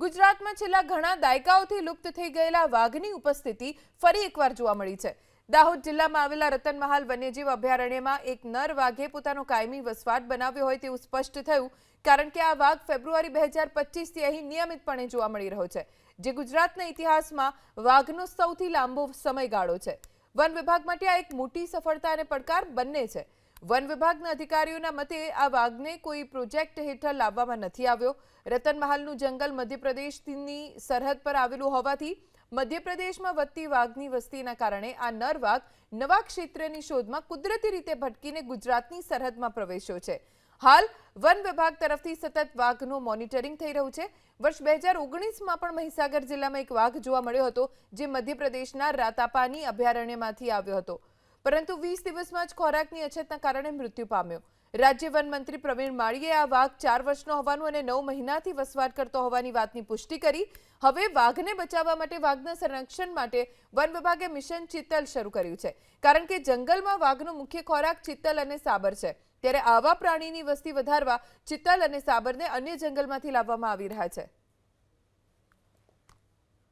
ગુજરાતમાં છેલ્લા ઘણા દાયકાઓથી લુપ્ત થઈ ગયેલા વાઘની ઉપસ્થિતિ ફરી એકવાર જોવા મળી છે. દાહોદ જિલ્લામાં આવેલા રતનમહાલ વન્યજીવ અભયારણ્યમાં એક નર વાઘે પોતાનો કાયમી વસવાટ બનાવ્યો હોય તેવું સ્પષ્ટ થયું, કારણ કે આ વાઘ ફેબ્રુઆરી બે હજાર પચીસથી અહીં નિયમિતપણે જોવા મળી રહ્યો છે, જે ગુજરાતના ઇતિહાસમાં વાઘનો સૌથી લાંબો સમયગાળો છે. વન વિભાગ માટે આ એક મોટી સફળતા અને પડકાર બંને છે. વન વિભાગના અધિકારીઓના મતે આ વાઘને કોઈ પ્રોજેક્ટ હેઠળ લાવવામાં નથી આવ્યો. રતનમહાલનું જંગલ મધ્યપ્રદેશની સરહદ પર આવેલું હોવાથી મધ્યપ્રદેશમાં વધતી વાઘની વસ્તીના કારણે આ નર વાઘ નવા ક્ષેત્રની શોધમાં કુદરતી રીતે ભટકીને ગુજરાતની સરહદમાં પ્રવેશ્યો છે. હાલ વન વિભાગ તરફથી સતત વાઘનું મોનિટરિંગ થઈ રહ્યું છે. વર્ષ બે હજાર ઓગણીસમાં પણ મહીસાગર જિલ્લામાં એક વાઘ જોવા મળ્યો હતો, જે મધ્યપ્રદેશના રાતાપાની અભયારણ્યમાંથી આવ્યો હતો. પરંતુ વીસ દિવસમાં જ ખોરાકની અછતના કારણે મૃત્યુ પામ્યો. રાજ્ય વન મંત્રી પ્રવીણ માળીએ આ વાઘ ચાર વર્ષનો હોવાનું અને નવ મહિનાથી વસવાટ કરતો હોવાની વાતની પુષ્ટિ કરી. હવે વાઘને બચાવવા માટે વાઘના સંરક્ષણ માટે વન વિભાગે મિશન ચિત્તલ શરૂ કર્યું છે. કારણ કે જંગલમાં વાઘનો મુખ્ય ખોરાક ચિત્તલ અને સાબર છે. ત્યારે આવા પ્રાણીની વસ્તી વધારવા ચિત્તલ અને સાબરને અન્ય જંગલમાંથી લાવવામાં આવી રહ્યા છે.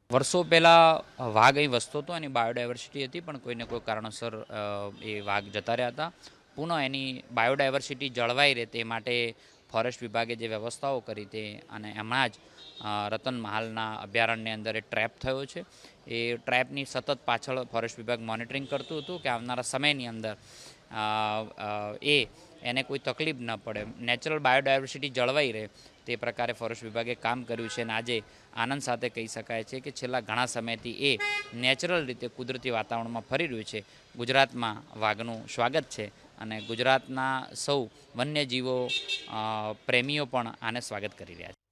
વર્ષો પહેલાં વાઘ અહીં વસતો હતો એની બાયોડાયવર્સિટી હતી, પણ કોઈને કોઈ કારણોસર એ વાઘ જતા રહ્યા હતા. પુનઃ એની બાયોડાયવર્સિટી જળવાઈ રહે તે માટે ફોરેસ્ટ વિભાગે જે વ્યવસ્થાઓ કરી તે અને હમણાં જ રતન મહાલના અભયારણ્યની અંદર એ ટ્રેપ થયો છે. એ ટ્રેપની સતત પાછળ ફોરેસ્ટ વિભાગ મોનિટરિંગ કરતું હતું કે આવનારા સમયની અંદર એ એને કોઈ તકલીફ ન પડે. નેચરલ બાયોડાયવર્સિટી જળવાઈ રહે તે પ્રકારે ફોરેસ્ટ વિભાગે કામ કર્યું છે અને આજે આનંદ સાથે કહી શકાય છે કે છેલ્લા ઘણા સમયથી એ નેચરલ રીતે કુદરતી વાતાવરણમાં ફરી રહ્યું છે. ગુજરાતમાં વાઘનું સ્વાગત છે અને ગુજરાતના સૌ વન્યજીવો પ્રેમીઓ પણ આને સ્વાગત કરી રહ્યા છે.